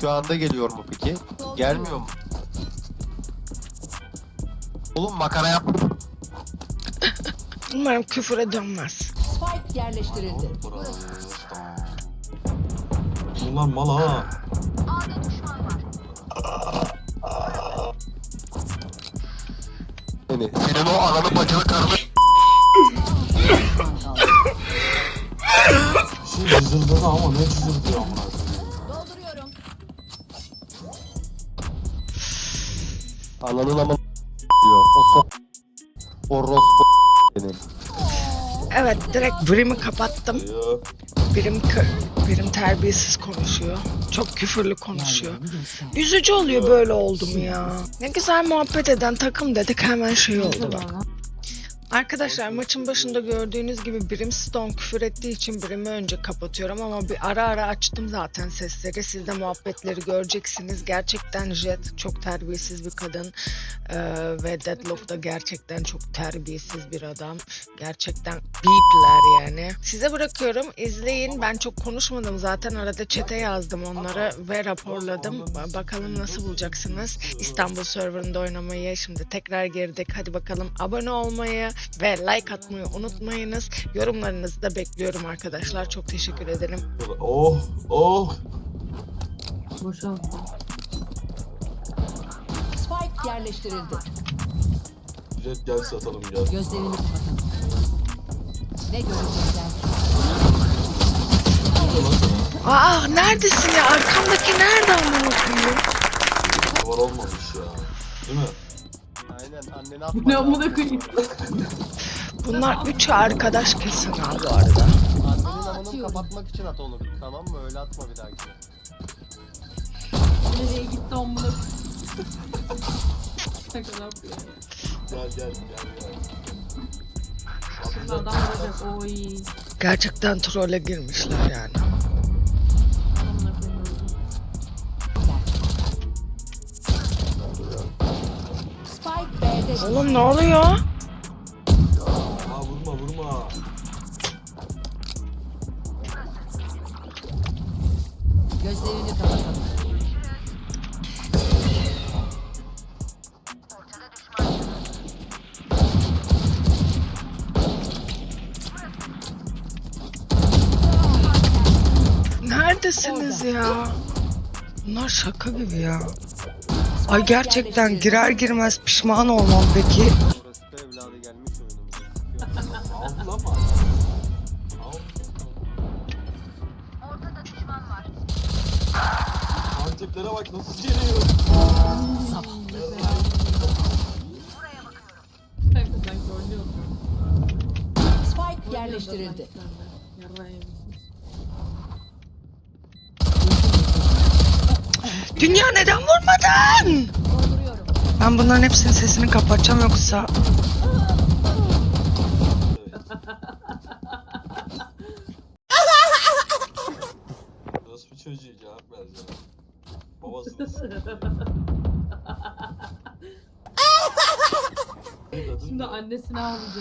Şu anda geliyor mu peki? Gelmiyor mu? Oğlum makara yapma. Umarım küfüre dönmez. Spike yerleştirildi. Bunlar mal ha. Seni. Senin o ananı bacını karını Bir şey cızırdadı ama ne cızırdıyor amına ananın amını diyor. O sok. Orospu. Evet direkt Brim'i kapattım. Birim, birim terbiyesiz konuşuyor. Çok küfürlü konuşuyor. Üzücü oluyor böyle oldum ya. Ne güzel muhabbet eden takım dedik hemen şey oldu bak. Arkadaşlar maçın başında gördüğünüz gibi Brimstone küfür ettiği için Brim'i önce kapatıyorum ama bir ara ara açtım zaten sesleri. Siz de muhabbetleri göreceksiniz. Gerçekten Jet çok terbiyesiz bir kadın Ee, ve Deadlock da gerçekten çok terbiyesiz bir adam. Gerçekten beepler yani. Size bırakıyorum izleyin. Ben çok konuşmadım zaten arada çete yazdım onları ve raporladım. Ba- Bakalım nasıl bulacaksınız. İstanbul serverında oynamayı şimdi tekrar girdik. Hadi bakalım abone olmayı ve like atmayı unutmayınız. Yorumlarınızı da bekliyorum arkadaşlar. Çok teşekkür ederim. Oh oh. Boşalt. Spike yerleştirildi. Jet gel satalım gel. Gözlerini kapatalım. Ne görecekler? Aa neredesin ya? Arkamdaki nerede amına koyayım? Var olmamış ya. Değil mi? Aynen anneni atma. Ne amına koyayım. Bunlar üçü arkadaş kesin abi bu arada. Annenin amını kapatmak için at onu. Tamam mı? Öyle atma bir dahaki. Nereye gitti amına Şaka yapıyor. Gel gel gel gel. Şimdi adam vuracak. Oy. Gerçekten trole girmişler yani. Oğlum ne oluyor? Aa vurma vurma. gözlerini kapatalım. Neredesiniz ya? Bunlar şaka gibi ya. Ay gerçekten girer girmez pişman olmam peki. Anteplere bak nasıl geliyor. Spike yerleştirildi. Dünya neden vurmadın? Ben bunların hepsinin sesini kapatacağım yoksa Nasıl bir çocuğu cevap ver ya. Şimdi annesini ağlayacak.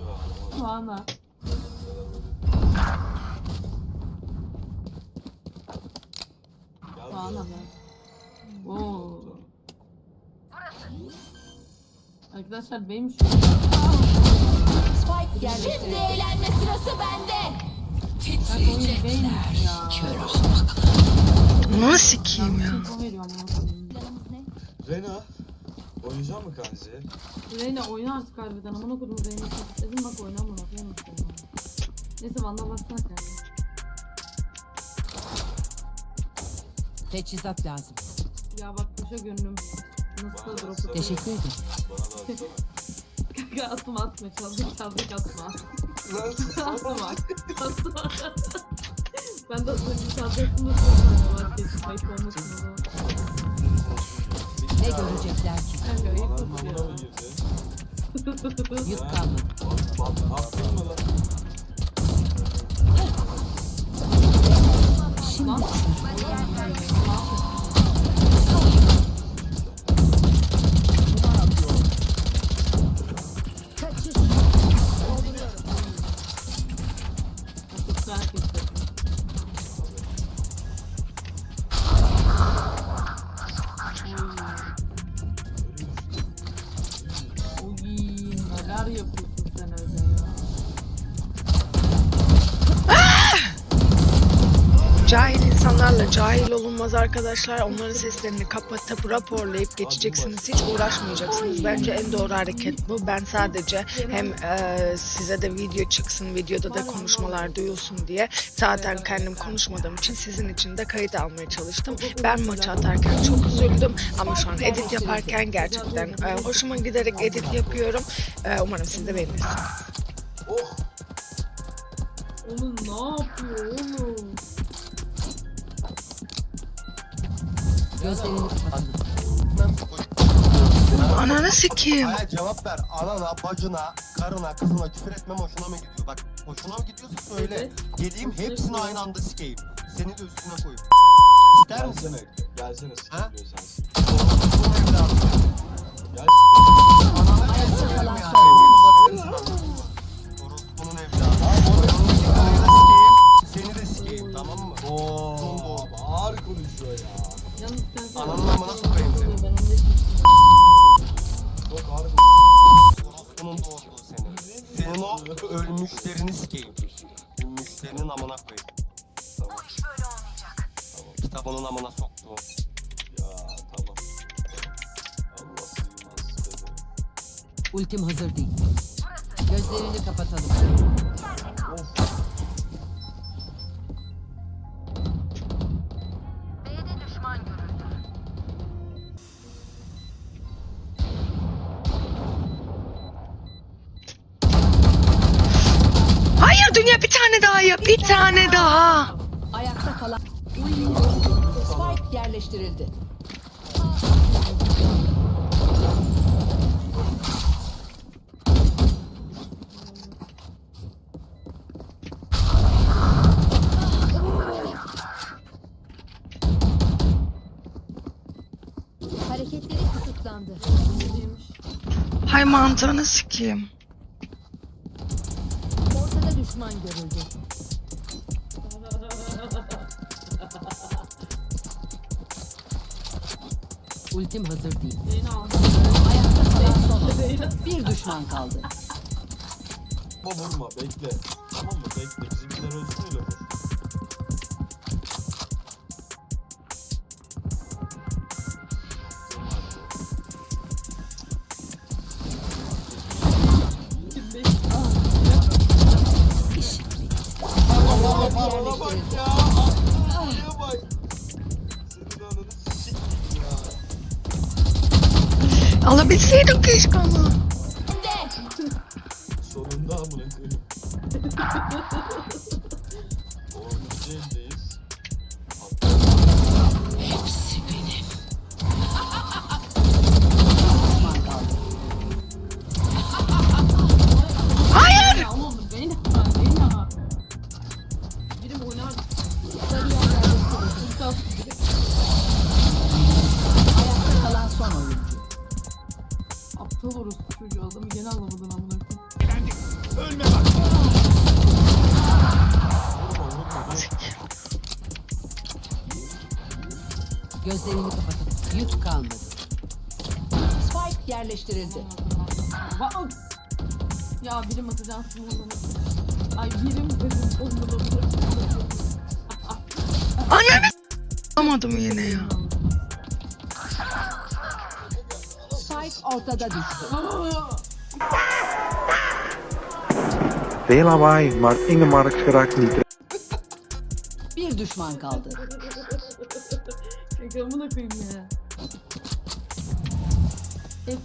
Ya, Tuana. Ben. Oo. Arkadaşlar benim şu Spike yerleştirildi. eğlenme sırası bende. Oyun beğenmiş ya. nasıl sikeyim ya? Ama. Rena. Oynayacak mı kanzi? Reyna oyna artık harbiden amına kodum Reyna çok dedim bak oyna amına koyayım işte. Neyse bana bassana kanka. Teçhizat lazım. Ya bak paşa gönlüm. Nasıl da drop atıyor. Teşekkür ederim. Bana da. Kanka atma atma çaldık çaldık atma. atma atma. ben de az önce çalacaktım da sonra vazgeçtim. Ayıp olmasın o. Ne görecekler ki? Kanka ayıp girdi? Yük bak attın mı lan? Lan. Arkadaşlar. Onların seslerini kapatıp raporlayıp geçeceksiniz. Hiç uğraşmayacaksınız. Bence en doğru hareket bu. Ben sadece hem e, size de video çıksın, videoda da konuşmalar duyulsun diye zaten kendim konuşmadığım için sizin için de kayıt almaya çalıştım. Ben maçı atarken çok üzüldüm ama şu an edit yaparken gerçekten e, hoşuma giderek edit yapıyorum. E, umarım siz de beğenirsiniz. Oğlum ne yapıyor oğlum? Ananı sikeyim. Hayır cevap ver. Anana, bacına, karına, kızına küfür etmem hoşuna mı gidiyor? Bak hoşuna mı gidiyorsa söyle. Evet. Geleyim hepsini aynı anda sikeyim. Seni de üstüne koyup. İster misin? Gelsene. Gelsene Ha? evladı. Gel Anana Ayakta küfür kalan Gözlerini kapatalım. Hayır dünya bir tane daha yap. Bir tane daha. Ayakta kalan... Spike yerleştirildi. Mantığını sikeyim. Ortada düşman görüldü. Ultim hazır değil. Zeyno al. Ayakta kalan son. Bir düşman kaldı. Ama vurma bekle. Tamam mı? Bekle. Bizimkiler ölsün öyle vur. Bana bak ya. Buraya bak. Senin ananı sikeyim ya. Alabilseydim keşke ama. Sonunda amına koyayım. Yerleştirildi. Bak. Ya birim atacağım sınırlamasın. Ay birim dedim da bırakıyorum. Ananı Alamadım yine ya. Spike ortada düştü. Veel lawaai, maar Ingemark geraakt niet Bir düşman kaldı. Kanka amına koyayım ya. Hep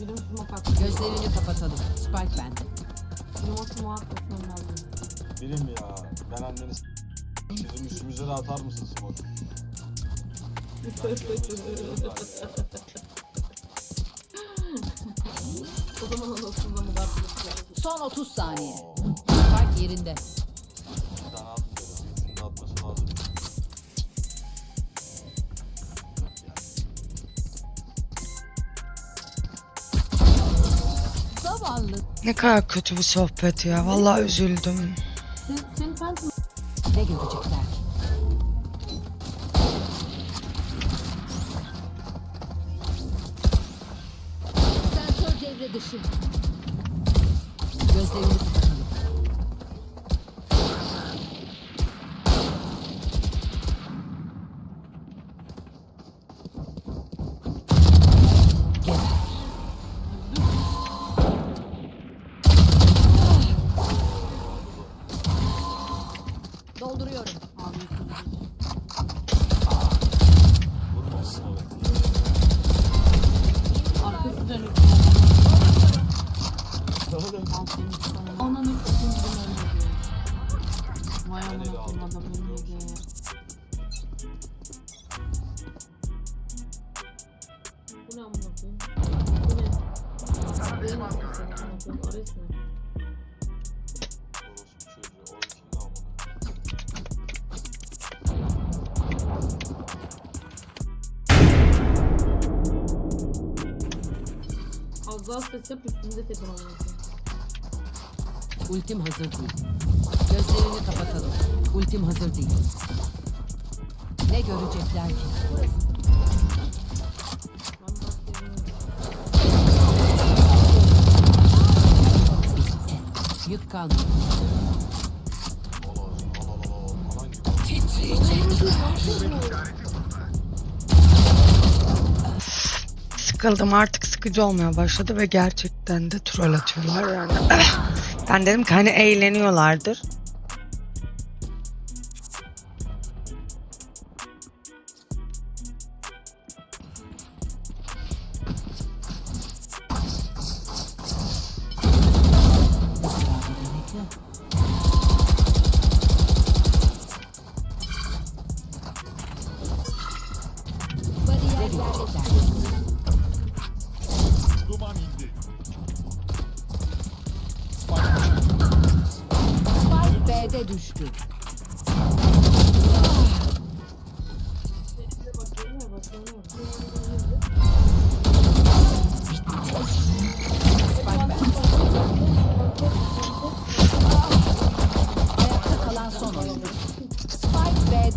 birim smoke attı. Gözlerini kapatalım. Spike bende. Smoke atmasam lazım. Birim ya. Ben anneni s- Bizim üstümüze de atar mısın smoke? O zaman anasını da mı? Son 30 saniye. Spike yerinde. Ne kadar kötü bir sohbet ya. Vallahi üzüldüm. Ses yap üstünde tepin koyayım. Ultim hazır değil. Gözlerini kapatalım. Ultim hazır değil. Ne görecekler ki? Yük kalmadı. Sıkıldım artık sıkıcı olmaya başladı ve gerçekten de troll atıyorlar yani. ben dedim ki hani eğleniyorlardır.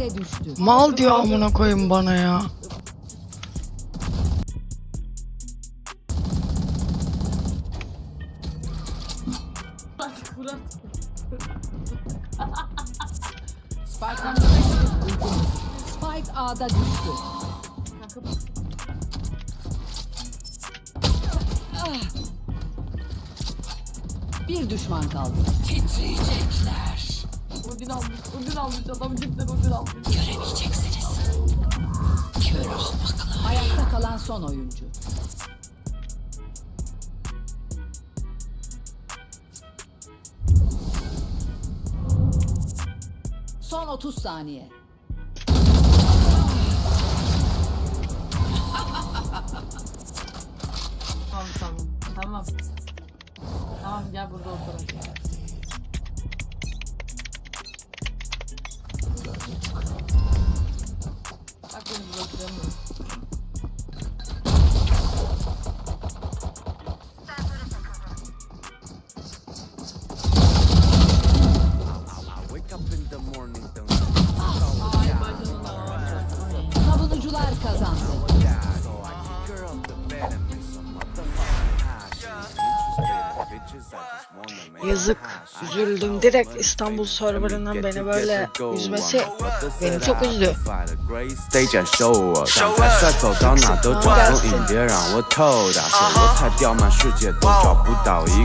B'de düştü. Mal diyor amına koyayım bana ya. Spike A'da düştü. Bak. Bir düşman kaldı. Odin almış. Odin almış. Adam cidden Odin almış. Ayakta kalan son oyuncu. Son 30 saniye. Yazık. Üzüldüm. Direkt İstanbul serverının beni böyle üzmesi beni çok üzdü. 得